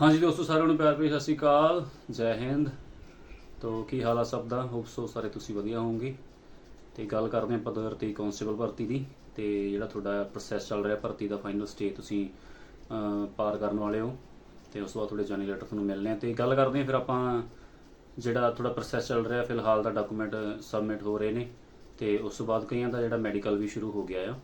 ਹਾਂਜੀ ਦੋਸਤੋ, ਸਾਰਿਆਂ ਨੂੰ ਪਿਆਰ ਭਰੀ ਸਤਿ ਸ਼੍ਰੀ ਅਕਾਲ। ਜੈ ਹਿੰਦ। ਤੋ, ਕੀ ਹਾਲ ਆ ਸਭ ਦਾ? ਹੋਪ ਸੋ ਸਾਰੇ ਤੁਸੀਂ ਵਧੀਆ ਹੋਵੋਗੇ। ਤੇ ਗੱਲ ਕਰਦੇ ਹਾਂ ਪਦਵਰ ਤੇ ਕਾਂਸਟੇਬਲ ਭਰਤੀ ਦੀ। ਤੇ ਜਿਹੜਾ ਤੁਹਾਡਾ ਪ੍ਰੋਸੈਸ ਚੱਲ ਰਿਹਾ ਭਰਤੀ ਦਾ ਫਾਈਨਲ ਸਟੇਜ ਤੁਸੀਂ ਪਾਰ ਕਰਨ ਵਾਲੇ ਹੋ। ਤੇ ਉਸ ਤੋਂ ਬਾਅਦ ਤੁਹਾਡੇ ਜਾਨੀ ਲੈਟਰ ਤੁਹਾਨੂੰ ਮਿਲਣੇ ਆ। ਤੇ ਗੱਲ ਕਰਦੇ ਹਾਂ ਫਿਰ ਆਪਾਂ ਜਿਹੜਾ ਤੁਹਾਡਾ ਪ੍ਰੋਸੈਸ ਚੱਲ ਰਿਹਾ, ਫਿਲਹਾਲ ਦਾ ਡਾਕੂਮੈਂਟ ਸਬਮਿਟ ਹੋ ਰਹੇ ਨੇ। ਤੇ ਉਸ ਤੋਂ ਬਾਅਦ ਕਈਆਂ ਦਾ ਜਿਹੜਾ ਮੈਡੀਕਲ ਵੀ ਸ਼ੁਰੂ ਹੋ ਗਿਆ ਆ।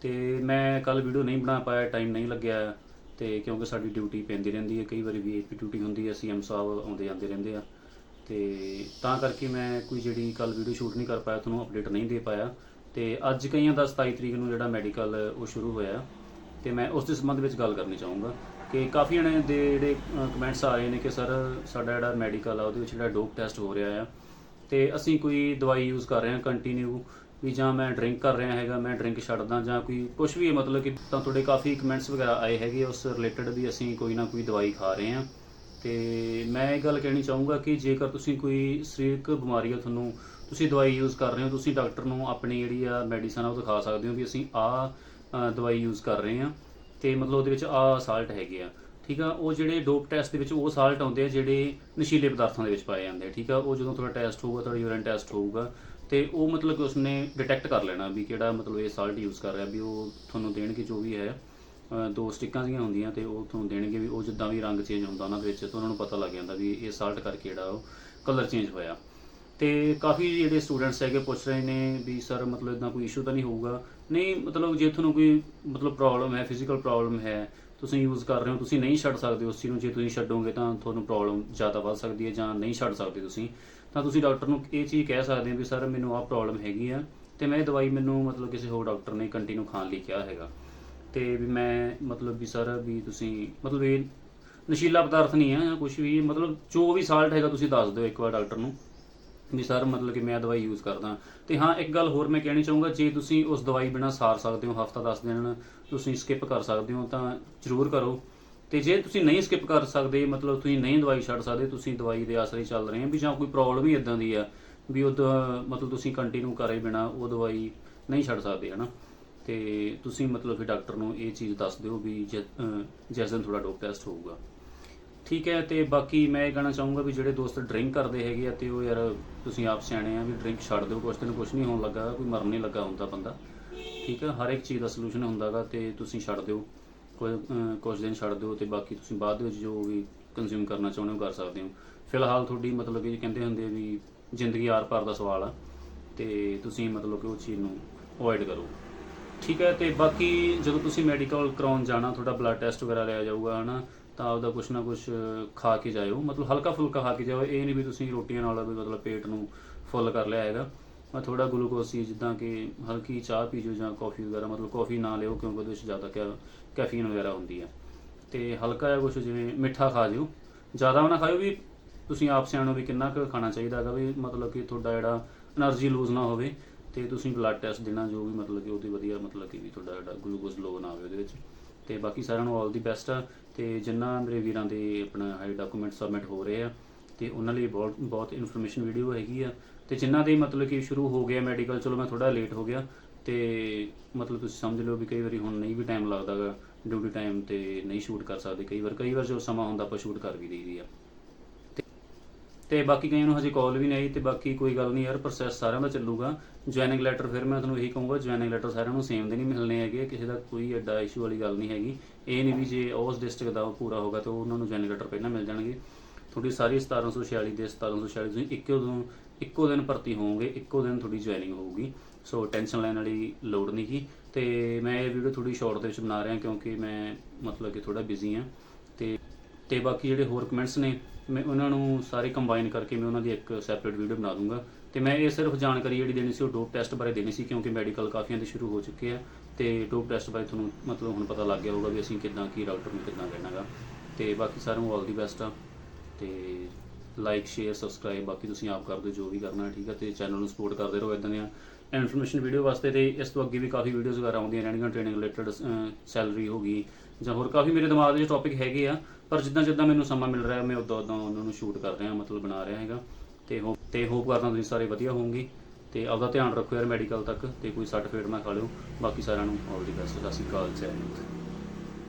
ਤੇ ਮੈਂ ਕੱਲ ਵੀਡੀਓ ਨਹੀਂ ਬਣਾ ਪਾਇਆ ਟਾਈਮ ਨਹੀਂ ਲੱਗਿਆ। ਤੇ ਕਿਉਂਕਿ ਸਾਡੀ ਡਿਊਟੀ ਪੈਂਦੀ ਰਹਿੰਦੀ ਹੈ, ਕਈ ਵਾਰੀ ਵੀਆਈਪੀ ਡਿਊਟੀ ਹੁੰਦੀ ਹੈ ਸੀਐਮ ਸਾਹਿਬ ਆਉਂਦੇ ਜਾਂਦੇ ਰਹਿੰਦੇ ਆ। ਤੇ ਤਾਂ ਕਰਕੇ ਮੈਂ ਕੋਈ ਜਿਹੜੀ ਕੱਲ ਵੀਡੀਓ ਸ਼ੂਟ ਨਹੀਂ ਕਰ ਪਾਇਆ, ਤੁਹਾਨੂੰ ਅਪਡੇਟ ਨਹੀਂ ਦੇ ਪਾਇਆ। ਤੇ ਅੱਜ ਕਈਆਂ ਦਾ 27 ਤਰੀਕ ਨੂੰ ਜਿਹੜਾ ਮੈਡੀਕਲ, ਉਹ ਸ਼ੁਰੂ ਹੋਇਆ ਤੇ ਮੈਂ ਉਸ ਦੇ ਸੰਬੰਧ ਵਿੱਚ ਗੱਲ ਕਰਨੀ ਚਾਹੂੰਗਾ ਕਿ ਕਾਫੀ ਜਣੇ ਦੇ ਜਿਹੜੇ ਕਮੈਂਟਸ ਆ ਰਹੇ ਨੇ ਕਿ ਸਰ ਸਾਡਾ ਜਿਹੜਾ ਮੈਡੀਕਲ ਆ, ਉਹਦੇ ਵਿੱਚ ਜਿਹੜਾ ਡੋਪ ਟੈਸਟ ਹੋ ਰਿਹਾ ਆ ਤੇ ਅਸੀਂ ਕੋਈ ਦਵਾਈ ਯੂਜ਼ ਕਰ ਰਹੇ ਹਾਂ ਕੰਟੀਨਿਊ ਵੀ ਜਾਂ ਮੈਂ ਡਰਿੰਕ ਕਰ ਰਿਹਾ ਹੈਗਾ, ਮੈਂ ਡਰਿੰਕ ਛੱਡਦਾ ਜਾਂ ਕੋਈ ਕੁਝ ਵੀ ਮਤਲਬ ਕਿ ਤਾਂ ਤੁਹਾਡੇ ਕਾਫੀ ਕਮੈਂਟਸ ਵਗੈਰਾ ਆਏ ਹੈਗੇ ਉਸ ਰਿਲੇਟਡ ਵੀ ਅਸੀਂ ਕੋਈ ਨਾ ਕੋਈ ਦਵਾਈ ਖਾ ਰਹੇ ਹਾਂ। ਤੇ ਮੈਂ ਇਹ ਗੱਲ ਕਹਿਣੀ ਚਾਹੂੰਗਾ ਕਿ ਜੇਕਰ ਤੁਸੀਂ ਕੋਈ ਸਰੀਰਕ ਬਿਮਾਰੀ ਆ ਤੁਹਾਨੂੰ, ਤੁਸੀਂ ਦਵਾਈ ਯੂਜ਼ ਕਰ ਰਹੇ ਹੋ, ਤੁਸੀਂ ਡਾਕਟਰ ਨੂੰ ਆਪਣੀ ਜਿਹੜੀ ਆ ਮੈਡੀਸਨ ਆ ਉਹ ਦਿਖਾ ਸਕਦੇ ਹੋ ਵੀ ਅਸੀਂ ਆ ਦਵਾਈ ਯੂਜ਼ ਕਰ ਰਹੇ ਹਾਂ। ਤੇ ਮਤਲਬ ਉਹਦੇ ਵਿੱਚ ਆ ਸਾਲਟ ਹੈਗੇ ਆ, ਠੀਕ ਆ? ਉਹ ਜਿਹੜੇ ਡੋਪ ਟੈਸਟ ਦੇ ਵਿੱਚ ਉਹ ਸਾਲਟ ਆਉਂਦੇ ਆ, ਜਿਹੜੇ ਨਸ਼ੀਲੇ ਪਦਾਰਥਾਂ ਦੇ ਵਿੱਚ ਪਾਏ ਜਾਂਦੇ ਆ, ਠੀਕ ਆ? ਉਹ ਜਦੋਂ ਤੁਹਾਡਾ ਟੈਸਟ ਹੋਊਗਾ, ਤੁਹਾਡਾ ਯੂਰਿਨ ਟੈਸਟ ਹੋਊਗਾ ਤੇ ਉਹ ਮਤਲਬ ਕਿ ਉਸਨੇ ਡਿਟੈਕਟ ਕਰ ਲੈਣਾ ਵੀ ਕਿਹੜਾ ਮਤਲਬ ਇਹ ਸਾਲਟ ਯੂਜ਼ ਕਰ ਰਿਹਾ ਵੀ ਉਹ ਤੁਹਾਨੂੰ ਦੇਣਗੇ ਜੋ ਵੀ ਹੈ ਦੋ ਸਟਿੱਕਾਂ ਜੀਆਂ ਹੁੰਦੀਆਂ ਤੇ ਉਹ ਤੁਹਾਨੂੰ ਦੇਣਗੇ ਵੀ ਉਹ ਜਿੱਦਾਂ ਵੀ ਰੰਗ ਚੇਂਜ ਹੁੰਦਾ ਉਹਨਾਂ ਦੇ ਵਿੱਚ, ਤਾਂ ਉਹਨਾਂ ਨੂੰ ਪਤਾ ਲੱਗ ਜਾਂਦਾ ਵੀ ਇਹ ਸਾਲਟ ਕਰਕੇ ਜਿਹੜਾ ਉਹ ਕਲਰ ਚੇਂਜ ਹੋਇਆ। ਤੇ ਕਾਫੀ ਜਿਹੜੇ ਸਟੂਡੈਂਟਸ ਹੈਗੇ ਪੁੱਛ ਰਹੇ ਨੇ ਵੀ ਸਰ ਮਤਲਬ ਇਦਾਂ ਕੋਈ ਇਸ਼ੂ ਤਾਂ ਨਹੀਂ ਹੋਊਗਾ? ਨਹੀਂ, ਮਤਲਬ ਜੇ ਤੁਹਾਨੂੰ ਕੋਈ ਮਤਲਬ ਪ੍ਰੋਬਲਮ ਹੈ ਫਿਜ਼ੀਕਲ ਪ੍ਰੋਬਲਮ ਹੈ, ਤੁਸੀਂ ਯੂਜ਼ ਕਰ ਰਹੇ ਹੋ, ਤੁਸੀਂ ਨਹੀਂ ਛੱਡ ਸਕਦੇ ਉਸ ਚੀਜ਼ ਨੂੰ, ਜੇ ਤੁਸੀਂ ਛੱਡੋਗੇ ਤਾਂ ਤੁਹਾਨੂੰ ਪ੍ਰੋਬਲਮ ਜ਼ਿਆਦਾ ਵੱਧ ਸਕਦੀ ਹੈ ਜਾਂ ਨਹੀਂ ਛੱਡ ਸਕਦੇ ਤੁਸੀਂ। ਤਾਂ ਤੁਸੀਂ ਡਾਕਟਰ ਨੂੰ ਇਹ ਚੀਜ਼ ਕਹਿ ਸਕਦੇ ਹੋ ਵੀ ਸਰ ਮੈਨੂੰ ਆਹ ਪ੍ਰੋਬਲਮ ਹੈਗੀ ਆ ਤੇ ਮੈਂ ਇਹ ਦਵਾਈ ਮੈਨੂੰ ਮਤਲਬ ਕਿਸੇ ਹੋਰ ਡਾਕਟਰ ਨੇ ਕੰਟੀਨਿਊ ਖਾਣ ਲਈ ਕਿਹਾ ਹੈਗਾ। ਤੇ ਵੀ ਮੈਂ ਮਤਲਬ ਵੀ ਸਰ ਵੀ ਤੁਸੀਂ ਮਤਲਬ ਇਹ ਨਸ਼ੀਲਾ ਪਦਾਰਥ ਨਹੀਂ ਹੈ ਜਾਂ ਕੁਝ ਵੀ, ਮਤਲਬ ਜੋ ਵੀ ਸਾਲਟ ਹੈਗਾ ਤੁਸੀਂ ਦੱਸ ਦਿਓ ਇੱਕ ਵਾਰ ਡਾਕਟਰ ਨੂੰ ਵੀ ਸਰ ਮਤਲਬ ਕਿ ਮੈਂ ਦਵਾਈ ਯੂਜ਼ ਕਰਦਾ। ਤੇ ਹਾਂ, ਇੱਕ ਗੱਲ ਹੋਰ ਮੈਂ ਕਹਿਣੀ ਚਾਹੂੰਗਾ, ਜੇ ਤੁਸੀਂ ਉਸ ਦਵਾਈ ਬਿਨਾ ਸਾਰ ਸਕਦੇ ਹੋ, ਹਫਤਾ 10 ਦਿਨ ਤੁਸੀਂ ਸਕਿਪ ਕਰ ਸਕਦੇ ਹੋ, ਤਾਂ ਜ਼ਰੂਰ ਕਰੋ। ਤੇ ਜੇ ਤੁਸੀਂ ਨਹੀਂ ਸਕਿਪ ਕਰ ਸਕਦੇ, ਮਤਲਬ ਤੁਸੀਂ ਨਹੀਂ ਦਵਾਈ ਛੱਡ ਸਕਦੇ, ਤੁਸੀਂ ਦਵਾਈ ਦੇ ਆਸਰੇ ਚੱਲ ਰਹੇ ਹੋ ਵੀ ਜਾਂ ਕੋਈ ਪ੍ਰੋਬਲਮ ਹੀ ਇਦਾਂ ਦੀ ਆ ਵੀ ਉਹ ਮਤਲਬ ਤੁਸੀਂ ਕੰਟੀਨਿਊ ਕਰੇ ਬਿਨਾ ਉਹ ਦਵਾਈ ਨਹੀਂ ਛੱਡ ਸਕਦੇ, ਹਨਾ? ਤੇ ਤੁਸੀਂ ਮਤਲਬ ਫਿਰ ਡਾਕਟਰ ਨੂੰ ਇਹ ਚੀਜ਼ ਦੱਸ ਦਿਓ ਵੀ ਜ- ਅਹ ਜਿਸ ਦਿਨ ਤੁਹਾਡਾ ਡੋਪ ਟੈਸਟ ਹੋਊਗਾ। ਠੀਕ ਹੈ, ਤੇ ਬਾਕੀ ਮੈਂ ਇਹ ਕਹਿਣਾ ਚਾਹੂੰਗਾ ਵੀ ਜਿਹੜੇ ਦੋਸਤ ਡਰਿੰਕ ਕਰਦੇ ਹੈਗੇ ਆ ਤੇ ਉਹ ਯਾਰ ਤੁਸੀਂ ਆਪ ਸਿਆਣੇ ਆ ਵੀ ਡਰਿੰਕ ਛੱਡ ਦਿਓ, ਕੁਛ ਦਿਨ ਕੁਛ ਨਹੀਂ ਹੋਣ ਲੱਗਾ, ਕੋਈ ਮਰਨ ਨਹੀਂ ਲੱਗਾ ਹੁੰਦਾ ਬੰਦਾ। ਠੀਕ ਹੈ ਹਰ ਇੱਕ ਚੀਜ਼ ਦਾ ਸੋਲੂਸ਼ਨ ਹੁੰਦਾਗਾ ਤੇ ਤੁਸੀਂ ਛੱਡ ਦਿਓ। ਕੋਈ ਕੁਛ ਦਿਨ ਛੱਡ ਦਿਓ ਤੇ ਬਾਕੀ ਤੁਸੀਂ ਬਾਅਦ ਦੇ ਵਿੱਚ ਜੋ ਵੀ ਕੰਜ਼ਿਊਮ ਕਰਨਾ ਚਾਹੁੰਦੇ ਹੋ ਕਰ ਸਕਦੇ ਹੋ। ਫਿਲਹਾਲ ਤੁਹਾਡੀ ਮਤਲਬ ਕਿ ਕਹਿੰਦੇ ਹੁੰਦੇ ਵੀ ਜ਼ਿੰਦਗੀ ਆਰ ਪਾਰ ਦਾ ਸਵਾਲ ਆ ਤੇ ਤੁਸੀਂ ਮਤਲਬ ਕਿ ਉਹ ਚੀਜ਼ ਨੂੰ ਅਵੋਇਡ ਕਰੋ। ਠੀਕ ਹੈ ਤੇ ਬਾਕੀ ਜਦੋਂ ਤੁਸੀਂ ਮੈਡੀਕਲ ਕਰਾਉਣ ਜਾਣਾ, ਤੁਹਾਡਾ ਬਲੱਡ ਟੈਸਟ ਵਗੈਰਾ ਲਿਆ ਜਾਊਗਾ, ਹਨਾ, ਤਾਂ ਆਪਦਾ ਕੁਛ ਨਾ ਕੁਛ ਖਾ ਕੇ ਜਾਇਓ। ਮਤਲਬ ਹਲਕਾ ਫੁਲਕਾ ਖਾ ਕੇ ਜਾਓ ਇਹ ਨਹੀਂ ਵੀ ਤੁਸੀਂ ਰੋਟੀਆਂ ਨਾਲ ਵੀ ਮਤਲਬ ਪੇਟ ਨੂੰ ਫੁੱਲ ਕਰ ਲਿਆ ਹੈਗਾ। ਮੈਂ ਥੋੜਾ ਗਲੂਕੋਸੀ ਜਿੱਦਾਂ ਕਿ ਹਲਕੀ ਚਾਹ ਪੀ ਜੋ ਜਾਂ ਕਾਫੀ ਵਗੈਰਾ, ਮਤਲਬ ਕਾਫੀ ਨਾ ਲਿਓ ਕਿਉਂਕਿ ਉਹਦੇ ਵਿੱਚ ਜ਼ਿਆਦਾ ਕੈਫੀਨ ਵਗੈਰਾ ਹੁੰਦੀ ਹੈ। ਤੇ ਹਲਕਾ ਜਿਹਾ ਕੁਝ ਜਿਵੇਂ ਮਿੱਠਾ ਖਾ ਜਿਓ। ਜ਼ਿਆਦਾ ਨਾ ਖਾਓ ਵੀ ਤੁਸੀਂ ਆਪ ਸਿਆਣੋ ਵੀ ਕਿੰਨਾ ਕੁ ਖਾਣਾ ਚਾਹੀਦਾ ਹੈਗਾ ਵੀ ਮਤਲਬ ਕਿ ਤੁਹਾਡਾ ਜਿਹੜਾ એનર્ਜੀ ਲੂਜ਼ ਨਾ ਹੋਵੇ ਤੇ ਤੁਸੀਂ ਬਲੱਡ ਟੈਸਟ ਦੇਣਾ ਜੋ ਵੀ ਮਤਲਬ ਕਿ ਉਹਦੀ ਵਧੀਆ ਮਤਲਬ ਕਿ ਵੀ ਤੁਹਾਡਾ ਜਿਹੜਾ ਗਲੂਕੋਜ਼ ਲੋ ਨਾ ਹੋਵੇ ਉਹਦੇ ਵਿੱਚ। ਤੇ ਬਾਕੀ ਸਾਰਿਆਂ ਨੂੰ ਆਲ ਦੀ ਬੈਸਟ ਆ। ਤੇ ਜਿੰਨਾ ਮੇਰੇ ਵੀਰਾਂ ਦੇ ਆਪਣਾ ਹਾਈ ਡਾਕੂਮੈਂਟ ਸਬਮਿਟ ਹੋ ਰਹੇ ਆ ਤੇ ਉਹਨਾਂ ਲਈ ਬਹੁਤ ਬਹੁਤ ਇਨਫੋਰਮੇਸ਼ਨ ਵੀਡੀਓ ਹੈਗੀ ਆ। ਤੇ ਜਿਨ੍ਹਾਂ ਦੇ ਮਤਲਬ ਕਿ ਸ਼ੁਰੂ ਹੋ ਗਿਆ ਮੈਡੀਕਲ ਚਲੋ ਮੈਂ ਥੋੜਾ ਲੇਟ ਹੋ ਗਿਆ, ਤੇ ਮਤਲਬ ਤੁਸੀਂ ਸਮਝ ਲਓ ਵੀ ਕਈ ਵਾਰੀ ਹੁਣ ਨਹੀਂ ਵੀ ਟਾਈਮ ਲੱਗਦਾਗਾ ਡਿਊਟੀ ਟਾਈਮ ਤੇ ਨਹੀਂ ਸ਼ੂਟ ਕਰ ਸਕਦੇ। ਕਈ ਵਾਰ ਕਈ ਵਾਰ ਜੋ ਸਮਾਂ ਹੁੰਦਾ ਆਪਾਂ ਸ਼ੂਟ ਕਰ ਵੀ ਲਈਦੀ ਆ। ਤੇ ਬਾਕੀ ਕਈਆਂ ਨੂੰ ਹਜੇ ਕਾਲ ਵੀ ਨਹੀਂ ਆਈ ਤੇ ਬਾਕੀ ਕੋਈ ਗੱਲ ਨਹੀਂ ਯਾਰ ਪ੍ਰੋਸੈਸ ਸਾਰਿਆਂ ਦਾ ਚੱਲੂਗਾ। ਜੁਆਇਨਿੰਗ ਲੈਟਰ ਫਿਰ ਮੈਂ ਤੁਹਾਨੂੰ ਇਹੀ ਕਹੂੰਗਾ ਜੁਆਇਨਿੰਗ ਲੈਟਰ ਸਾਰਿਆਂ ਨੂੰ ਸੇਮ ਦੇ ਨਹੀਂ ਮਿਲਣੇ ਹੈਗੇ ਕਿਸੇ ਦਾ ਕੋਈ ਐਡਾ ਇਸ਼ੂ ਵਾਲੀ ਗੱਲ ਨਹੀਂ ਹੈਗੀ। ਇਹ ਨਹੀਂ ਵੀ ਜੇ ਉਸ ਡਿਸਟ੍ਰਿਕਟ ਦਾ ਉਹ ਪੂਰਾ ਹੋਗਾ ਤਾਂ ਉਹਨਾਂ ਨੂੰ ਜੁਆਇਨਿੰਗ ਲੈਟਰ ਪਹਿਲਾਂ ਮਿਲ ਜਾਣਗੇ। ਤੁਹਾਡੀ ਸਾਰੀ 1746 ਦੇ 1746 ਤੁਸੀਂ ਇੱਕੋ ਦਿਨ ਇੱਕੋ ਦਿਨ ਭਰਤੀ ਹੋਵੋਗੇ, ਇੱਕੋ ਦਿਨ ਤੁਹਾਡੀ ਜੁਆਇਨਿੰਗ ਹੋਊਗੀ। ਸੋ ਟੈਨਸ਼ਨ ਲੈਣ ਵਾਲੀ ਲੋੜ ਨਹੀਂ ਗੀ। ਤੇ ਮੈਂ ਇਹ ਵੀਡੀਓ ਥੋੜੀ ਸ਼ਾਰਟ ਦੇ ਵਿੱਚ ਬਣਾ ਰਿਹਾ ਕਿਉਂਕਿ ਮੈਂ ਮਤਲਬ ਕਿ ਥੋੜਾ ਬਿਜ਼ੀ ਹਾਂ। ਤੇ ਤੇ ਬਾਕੀ ਜਿਹੜੇ ਹੋਰ ਕਮੈਂਟਸ ਨੇ, ਮੈਂ ਉਹਨਾਂ ਨੂੰ ਸਾਰੇ ਕੰਬਾਈਨ ਕਰਕੇ ਮੈਂ ਉਹਨਾਂ ਦੀ ਇੱਕ ਸੈਪਰੇਟ ਵੀਡੀਓ ਬਣਾ ਦੂੰਗਾ। ਤੇ ਮੈਂ ਇਹ ਸਿਰਫ ਜਾਣਕਾਰੀ ਜਿਹੜੀ ਦੇਣੀ ਸੀ ਉਹ ਡੋਪ ਟੈਸਟ ਬਾਰੇ ਦੇਣੀ ਸੀ ਕਿਉਂਕਿ ਮੈਡੀਕਲ ਕਾਫੀਆਂ ਦੇ ਸ਼ੁਰੂ ਹੋ ਚੁੱਕੇ ਆ। ਤੇ ਡੋਪ ਟੈਸਟ ਬਾਰੇ ਤੁਹਾਨੂੰ ਮਤਲਬ ਹੁਣ ਪਤਾ ਲੱਗ ਗਿਆ ਹੋਊਗਾ ਵੀ ਅਸੀਂ ਕਿੱਦਾਂ, ਕੀ ਡਾਕਟਰ ਨੂੰ ਕਿੱਦਾਂ ਕਹਿਣਾਗਾ ਤੇ ਬਾਕੀ ਸਾਰਿਆਂ ਨੂੰ ਆਲ ਦੀ ਬੈਸਟ ਆ। ਤੇ ਲਾਈਕ ਸ਼ੇਅਰ ਸਬਸਕ੍ਰਾਈਬ ਬਾਕੀ ਤੁਸੀਂ ਆਪ ਕਰ ਦਿਓ ਜੋ ਵੀ ਕਰਨਾ, ਠੀਕ ਹੈ ਤੇ ਚੈਨਲ ਨੂੰ ਸਪੋਰਟ ਕਰਦੇ ਰਹੋ ਇਦਾਂ ਦੀਆਂ ਇਨਫੋਰਮੇਸ਼ਨ ਵੀਡੀਓ ਵਾਸਤੇ ਤੇ ਇਸ ਤੋਂ ਅੱਗੇ ਵੀ ਕਾਫੀ ਵੀਡੀਓਜ਼ ਵਗੈਰਾ ਆਉਂਦੀਆਂ ਰਹਿਣਗੀਆਂ ਟ੍ਰੇਨਿੰਗ ਰਿਲੇਟਡ ਸੈਲਰੀ ਹੋ ਗਈ ਜਾਂ ਹੋਰ ਕਾਫੀ ਮੇਰੇ ਦਿਮਾਗ ਦੇ ਵਿੱਚ ਟੌਪਿਕ ਹੈਗੇ ਆ, ਪਰ ਜਿੱਦਾਂ ਜਿੱਦਾਂ ਮੈਨੂੰ ਸਮਾਂ ਮਿਲ ਰਿਹਾ, ਮੈਂ ਉਦੋਂ ਉਦੋਂ ਉਹਨਾਂ ਨੂੰ ਸ਼ੂਟ ਕਰ ਰਿਹਾ, ਮਤਲਬ ਬਣਾ ਰਿਹਾ ਹੈਗਾ। ਤੇ ਹੋਪ ਤੇ ਹੋਪ ਕਰਦਾ ਤੁਸੀਂ ਸਾਰੇ ਵਧੀਆ ਹੋਵੋਗੇ। ਤੇ ਆਪਦਾ ਧਿਆਨ ਰੱਖੋ ਯਾਰ ਮੈਡੀਕਲ ਤੱਕ, ਤੇ ਕੋਈ ਸਰਟੀਫਿਕੇਟ ਨਾ ਖਾ ਲਿਓ। ਬਾਕੀ ਸਾਰਿਆਂ ਨੂੰ ਆਲ ਦੀ ਬੈਸਟ ਸਤਿ ਸ਼੍ਰੀ ਅਕਾਲ, ਜੈ ਹਿੰਦ।